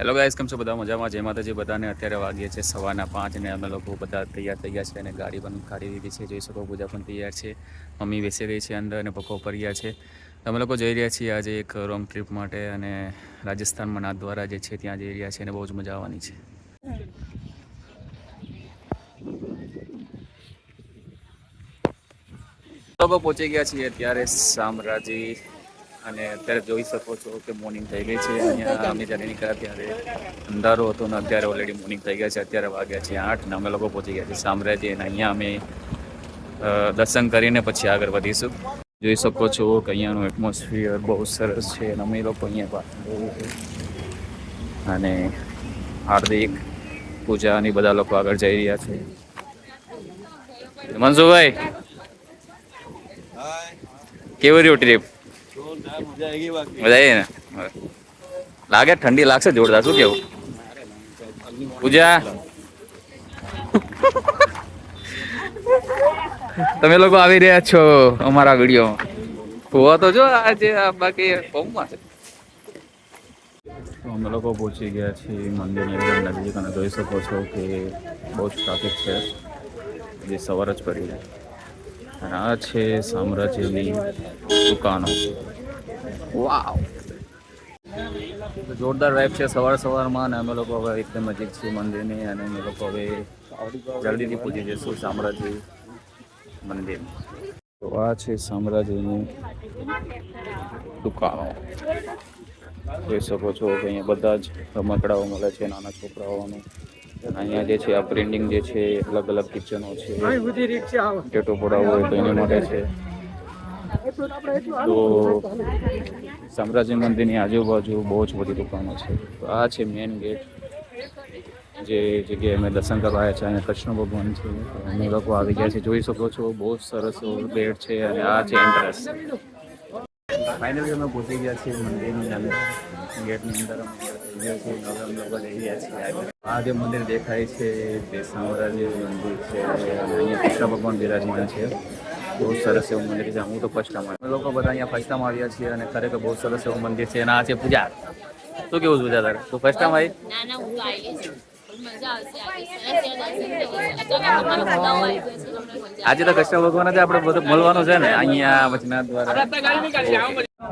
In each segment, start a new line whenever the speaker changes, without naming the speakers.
Hello guys કેમ છો બધા? મજામાં? જે માતાજી બધાને. અત્યારે વાગીએ છે સવારના પાંચ અને અમે લોકો બધા તૈયાર તૈયાર છે અને ગાડી પણ કાઢી દીધી છે. જોઈ શકો, પૂજા પણ તૈયાર છે. મમ્મી બેસી ગઈ છે અંદર અને પપ્પા ઉપર ગયા છે. અમે લોકો જઈ રહ્યા છીએ આજે એક રોંગ ટ્રીપ માટે અને રાજસ્થાનમાં નાથદ્વારા જે છે ત્યાં જઈ રહ્યા છીએ અને બહુ જ મજા આવવાની છે. લોકો પહોંચી ગયા છીએ અત્યારે શામરાજી અને અત્યારે જોઈ શકો છો કે મોર્નિંગ થઈ ગઈ છે. અહીંયા અમે જ્યારે નીકળ્યા ત્યારે અંધારો હતો ને અત્યારે ઓલરેડી મોર્નિંગ થઈ ગયા છે. અત્યારે વાગ્યા છે આઠ ને અમે લોકો પહોંચી ગયા છીએ સામ્રાજ્ય અને અહીંયા અમે દર્શન કરીને પછી આગળ વધીશું. જોઈ શકો છો કે અહીંયાનું એટમોસ્ફિયર બહુ સરસ છે અને અમે લોકો અહીંયા પાછળ અને હાર્દિક પૂજા અને બધા લોકો આગળ જઈ રહ્યા છે. મનસુભાઈ કેવું રહ્યું ટ્રીપ મજા આવી ને લાગે ઠંડી લાગશે જોરદાર. શું કેવું? પૂજા. તમે લોકો આવી રહ્યા છો અમારા વીડિયો હોવા તો જો આજે બાકી છે. અમે લોકો પહોંચી ગયા છીએ મંદિરની અંદર. નજીક અને જોઈ શકો છો કે બહુ જ ટ્રાફિક છે. જે સવાર જ પડી જાય અને આ છે સામ્રાજ્યની દુકાનો. વાવ જોરદાર વાઇફ છે સવાર સવારમાં અને અમે લોકો હવે એકદમ નજીક છીએ મંદિરની અને અમે લોકો હવે જલ્દીથી પહોંચી જઈશું શામળાજી મંદિર. તો આ છે સામ્રાજ્યની દુકાનો. જોઈ શકો છો કે અહીંયા બધા જ રમકડાઓ મળે છે નાના છોકરાઓનું. અહીંયા જે છે આ પ્રિન્ટિંગ જે છે અલગ અલગ કિચનો છે. ટેટો પડાવવો હોય તો એની માટે છે. તો સામ્રાજ્ય મંદિરની આજુબાજુ બહુ જ બધી દુકાનો છે. તો આ છે મેઇન ગેટ જે જગ્યાએ અમે દર્શન કરવા છે અને કૃષ્ણ ભગવાન છે. અમે લોકો આવી ગયા છે જોઈ શકો છો બહુ સરસ ગેટ છે અને આ છે એન્ટ્રન્સ ફાઇનલી અમે પહોંચી ગયા છીએ મંદિરની અંદર. ગેટની અંદર આ જે મંદિર દેખાય છે તે સામ્રાજ્ય મંદિર છે. અહીંયા કૃષ્ણ ભગવાન બિરાજમાન છે. બહુ સરસ એવું મંદિર છે. હું તો ફર્સ્ટ ટાઈમ અમે લોકો બધા અહીંયા ફર્સ્ટ ટાઈમ આવ્યા છીએ અને ખરેખર બહુ સરસ એવું મંદિર છે. અને આ છે પૂજા. તો કેવું છે પૂજા તારે? તું ફર્સ્ટ ટાઈમ આવી?
ના ના હું તો આવેલી છું. પણ મજા આવશે આજે
તો કૃષ્ણ ભગવાન જ આપણે બધું મળવાનું છે ને. અહીંયા વચનાથ દ્વારા.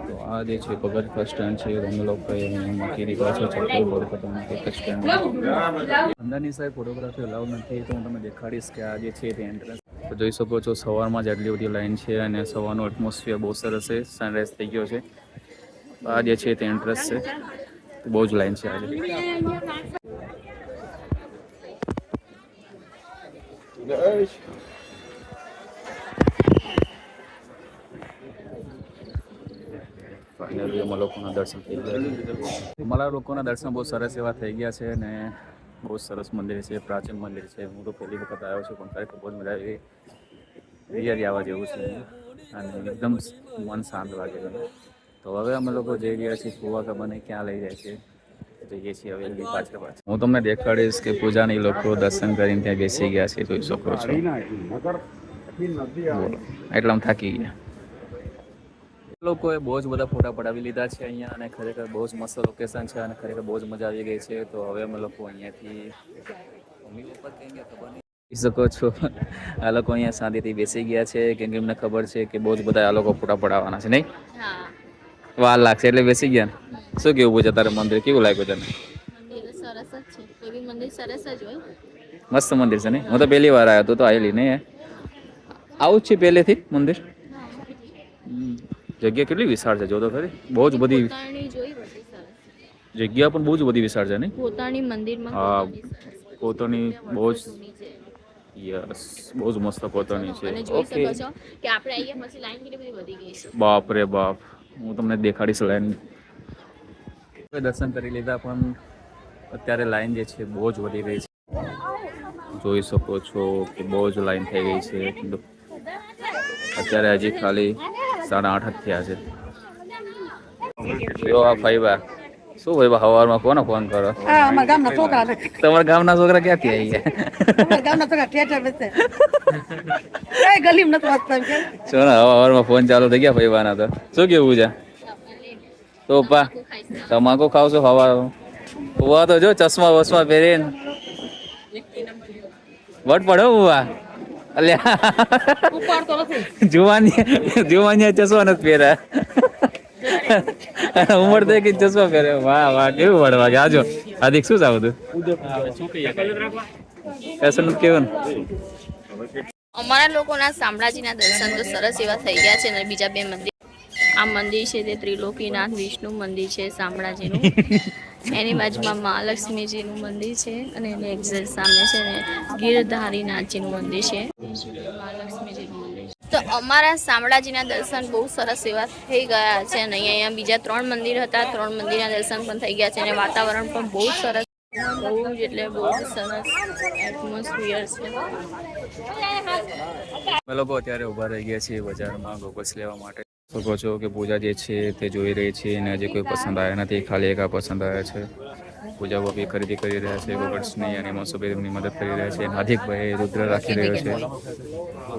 તો આ જે છે ભગત બસ સ્ટેન્ડ છે. અમે લોકો મૂકી દીધા છે. બોર્ડ પર એક જ સ્ટેન્ડ અંદરની સાઈડ ફોટોગ્રાફી અલાઉ નથી. તો હું તમને દેખાડીશ કે આ જે છે તે એન્ટ્રન્સ તો જોઈ શકો છો સવારમાં જ આટલી બધી લાઈન છે અને સવારનો એટમોસ્ફિયર બહુ સરસ છે સનરાઈઝ થઈ ગયો છે. આ જે છે તે એન્ટ્રન્સ છે. બહુ જ લાઈન છે આજે ફાઇનલી દર્શન અમારા લોકોના દર્શન બહુ સરસ એવા થઈ ગયા છે અને બહુ સરસ મંદિર છે, પ્રાચીન મંદિર છે. હું તો પહેલી વખત આવ્યો છું, પણ ખરેખર બહુ મજા આવી. રિયલી આવવા જેવું છે. અને એકદમ મન શાંત લાગે તો હવે અમે લોકો જઈ રહ્યા છીએ કુવા કે મને ક્યાં લઈ જાય છે જઈએ છીએ હવે પાછળ પાછળ. હું તમને દેખાડીશ કે પૂજાની લોકો દર્શન કરીને ત્યાં બેસી ગયા છે, જોઈ શકો છો. એટલા થાકી ગયા. લોકોએ બહુ જ બધા ફોટા પડાવી લીધા છે અહીંયા અને ખરેખર બહુ જ મસ્ત લોકેશન છે અને ખરેખર બહુ જ મજા આવી ગઈ છે. તો હવે અમે લોકો અહીંયાથી મમ્મી પપ્પા કહેંગે ખબર નહીં. શકો છો. આ લોકો અહીંયા શાંતિથી બેસી ગયા છે. કેમ કે એમને ખબર છે કે બહુ જ બધા આ લોકો ફોટા પડાવવાના છે નહીં? વાર લાગશે એટલે બેસી ગયા શું કેવું પૂછે તારે મંદિર? કેવું લાગ્યું તને?
સરસ જ છે. કોઈ બી મંદિર સરસ જ હોય.
મસ્ત મંદિર છે નહીં? હું તો પહેલી વાર આવ્યો તો તો આવેલી નહીં આવું જ છે પહેલેથી મંદિર. હમ. જગ્યા કેટલી વિશાળ છે જો તો ખરી. બહુ જ બધી જગ્યા પણ બહુ જ બધી વિશાળ છે નહીં
પોતાની મંદિરમાં
હા
પોતાની
બહુ જ યસ બહુ જ મસ્ત પોતાની છે. ઓકે.
કે આપણે અહીંયા પછી લાઈન કેટલી બધી વધી ગઈ છે.
બાપ રે બાપ હું તમને દેખાડીશ લાઈન દર્શન કરી લીધા પણ અત્યારે લાઈન જે છે બહુ જ વધી ગઈ છે. જોઈ શકો છો કે બહુ જ લાઈન થઈ ગઈ છે. અત્યારે હજી ખાલી સાડા આઠ જ થયા છે. જો આ ફાઈબા શું ભાઈ બા સવારમાં કોને ફોન કરો?
હા અમારા ગામના છોકરા
તમારા ગામના છોકરા ક્યાંથી આવી ગયા?
અમારા ગામના છોકરા બેસે. ગલીમ કે.
ફોન ચાલુ થઈ ગયા ભાઈબાના તો. શું કેવું છે? તો પા તમાકુ ખાવ છો હવાર ઉવા તો જો ચશ્મા વસમા પહેરીને. વટ પડો ઉવા અલ્યા. જુવાની જુવાની ચશ્મા નથી પહેર્યા. ઉમર થઈ કે ચશ્મા પહેરે. વાહ વાહ કેવું વડવા ગયા આજો આદિક શું ચાવું તું પેશન કેવું
અમારા લોકોના શામળાજીના દર્શન તો સરસ એવા થઈ ગયા છે અને બીજા બે મંદિર આ મંદિર છે તે ત્રિલોકીનાથ વિષ્ણુ મંદિર છે શામળાજીનું. એની બાજુમાં મહાલક્ષ્મીજીનું મંદિર છે અને એની એક્ઝેક્ટ સામે છે ને ગીરધારીનાથજીનું મંદિર છે. તો અમારા શામળાજીના દર્શન બહુ સરસ એવા થઈ ગયા છે અને અહીંયા બીજા ત્રણ મંદિર હતા. ત્રણ મંદિરના દર્શન પણ થઈ ગયા છે અને વાતાવરણ પણ બહુ સરસ. બહુ જ એટલે બહુ જ સરસ એટમોસ્ફિયર છે.
અમે લોકો અત્યારે ઊભા રહી ગયા છીએ બજારમાં ગોગલ્સ લેવા માટે. છો કે પૂજા જે છે તે જોઈ રહી છે અને હજી કોઈ પસંદ આવ્યા નથી. ખાલી એક આ પસંદ આવ્યા છે. પૂજા ભાભી ખરીદી કરી રહ્યા છે ગોગલ્સની અને મનસુભાઈ એમની મદદ કરી રહ્યા છે હાર્દિકભાઈ રુદ્ર રાખી રહ્યો છે.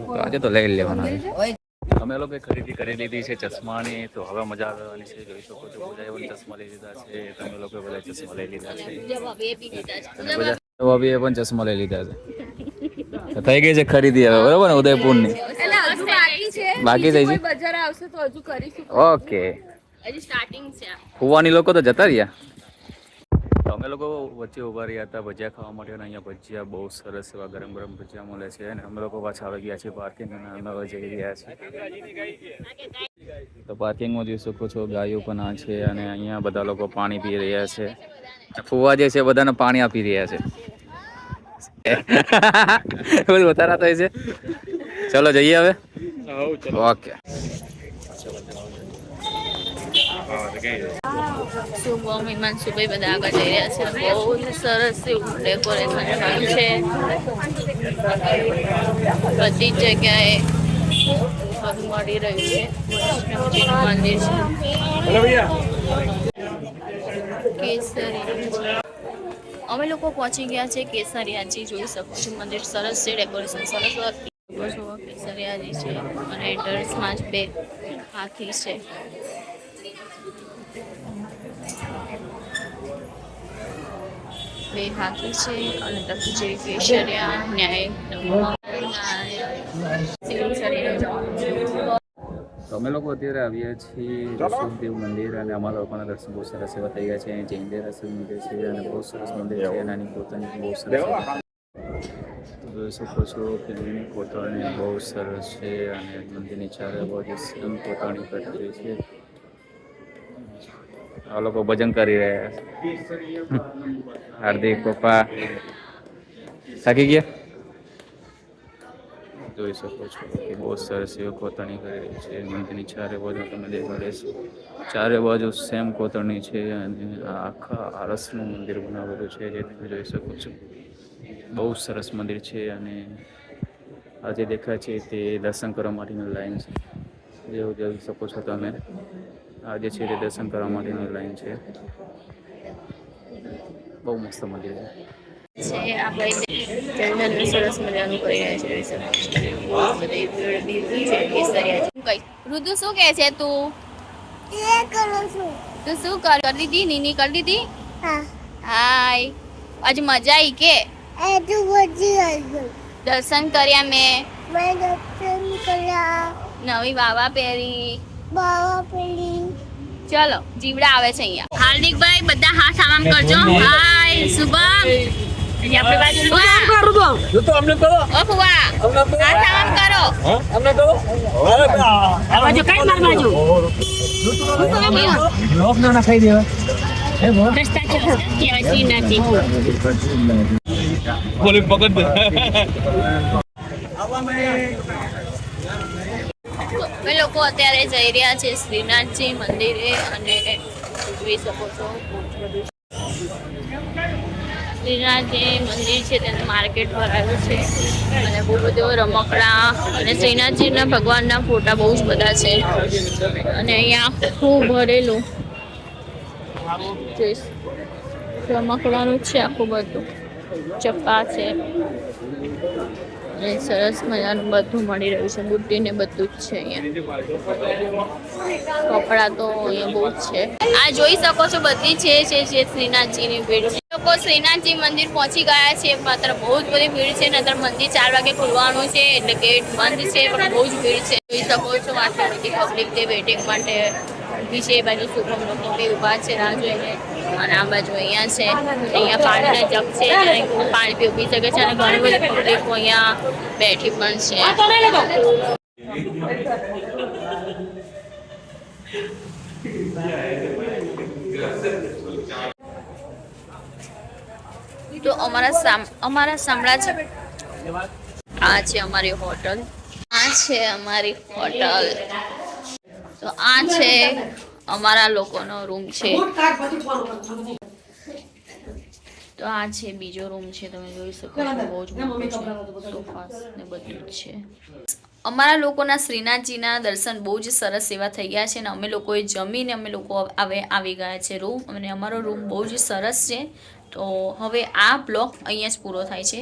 તો આજે તો લઈ લેવાના છે. અમે લોકોએ ખરીદી કરી લીધી છે ચશ્માની તો હવે મજા આવવાની છે જોઈ શકો છો. પૂજાએ પણ ચશ્મા લઈ લીધા છે તમે લોકોએ બધા ચશ્મા લઈ લીધા છે.
જવાબ એ દીધા છે
બધા ભાભીએ પણ ચશ્મા લઈ લીધા છે. થઈ ગઈ છે ખરીદી હવે બરોબર ને ઉદયપુરની? બાકી થઈ છે?
બજાર આવશે તો હજુ કરીશું.
ઓકે.
હજી સ્ટાર્ટિંગ છે.
ફુવાની લોકો તો જતા રહ્યા? લોકો વચ્ચે ઊભા રહ્યા હતા ભજીયા ખાવા માટે અને અહીંયા ભજીયા બહુ સરસ એવા ગરમ ગરમ ભજીયા મળે છે અને અમે લોકો પાછા આવી ગયા છીએ પાર્કિંગ અને અમે હવે જઈ રહ્યા છીએ. તો પાર્કિંગમાં જોઈ શકો છો ગાયો પણ આ છે અને અહીંયા બધા લોકો પાણી પી રહ્યા છે. ફુવા જે છે બધાને પાણી આપી રહ્યા છે. બધું વધારા થાય છે? ચલો જઈએ હવે? ઓકે
શુભમ હિમાંશુભાઈ બધા આગળ જઈ રહ્યા છે. બહુ સરસ એવું ડેકોરેશન થયું છે. બધી જગ્યાએ મળી રહ્યું છે. વૈષ્ણવજીનું મંદિર છે. કેસરી. અમે લોકો પહોંચી ગયા છે કેસરિયાજી જોઈ શકો છો. મંદિર સરસ છે ડેકોરેશન સરસ કેસરિયાજી છે અને ડર્સમાં જ બે હાથી છે. છે અને ન્યાય
તો અમે લોકો અત્યારે આવ્યા છીએ ઋષભદેવ મંદિર અને અમારા લોકોના દર્શન બહુ સરસ એવા થઈ ગયા છે. અહીં જૈન દેરાસર મંદિર છે અને બહુ સરસ મંદિર છે અને આની પોતાની બહુ સરસ જોઈ શકો છો કે એની કોતરણી બહુ સરસ છે અને મંદિરની ચારે બાજુ કોતરણી કરેલી છે? આ લોકો ભજન કરી રહ્યા છે. હાર્દિક પપ્પા. થાકી ગયા? જોઈ શકો છો કે બહુ સરસ એવી કોતરણી કરેલી છે. મંદિરની ચારે બાજુ તમે દેખાડે છે. ચારે બાજુ સેમ કોતરણી છે અને આખા આરસનું મંદિર બનાવેલું છે, જે તમે જોઈ શકો છો. બહુ સરસ મંદિર છે અને આ જે દેખાય છે તે દર્શન કરવા માટેની લાઈન છે. જેવું જોઈ શકો છો તમે. આ જે છે તે દર્શન કરવા માટેની લાઈન છે. બહુ મસ્ત મંદિર છે.
આપણે સરસ મજાનું કરી રહ્યા છે રુદુ શું કહે છે તું? તું શું કર કરી દીધી? નીની કરી દીધી? હાય. આજે મજા આવી કે? દર્શન કર્યા મેં. નવી વાવા પહેરી. ચલો જીવડા આવે છે અહીંયા. હાર્દિકભાઈ બધા હાથ આમ કરજો. હાય શુભમ. અહીંયા આપણી લોકો અત્યારે જઈ રહ્યા છે શ્રીનાથજી મંદિરે અને જોઈ શકો છો શ્રીનાથજી મંદિર છે તેનું માર્કેટ ભરાયું છે. અને બહુ બધો રમકડા અને શ્રીનાથજીના ભગવાનના ફોટા બહુ જ બધા છે. અને અહીંયા આખું ભરેલું. જોઈશ. રમકડાનું છે આખું બધું. ચપ્પા છે. અને સરસ મજાનું બધું મળી રહ્યું છે, બુટ્ટી ને બધું જ છે અહીંયા. કપડાં તો અહીંયા બહુ જ છે. આ જોઈ શકો છો બધી છે જે જે શ્રીનાથજીની ભીડ લોકો શ્રીનાથજી મંદિર પહોંચી ગયા છે, માત્ર બહુ જ બધી ભીડ છે નતર મંદિર ચાર વાગે ખુલવાનું છે, એટલે ગેટ બંધ છે, પણ બહુ જ ભીડ છે. જોઈ શકો છો આટલી બધી પબ્લિક તે વેટિંગ માટે ઊભી છે બાજુ શુભમ લોકો બી ઊભા છે, રાહ જોઈને. અને આ બાજુ અહીંયા છે. અહીંયા પાણીના જગ છે, અને પાણી પી પી શકે છે, અને ઘણી બધી પબ્લિકો અહીંયા બેઠી પણ છે. તો અમારા અમારા શામળાજી આ છે અમારી હોટલ. આ છે અમારી હોટલ. તો આ છે અમારા લોકોનો રૂમ છે. તો આ છે બીજો રૂમ છે તમે જોઈ શકો છો બહુ જ સોફાસ ને બધું જ છે. અમારા લોકોના શ્રીનાથજીના દર્શન બહુ જ સરસ એવા થઈ ગયા છે અને અમે લોકોએ જમીને અમે લોકો હવે આવી ગયા છે રૂમ અને અમારો રૂમ બહુ જ સરસ છે. તો હવે આ બ્લોગ અહીંયા જ પૂરો થાય છે.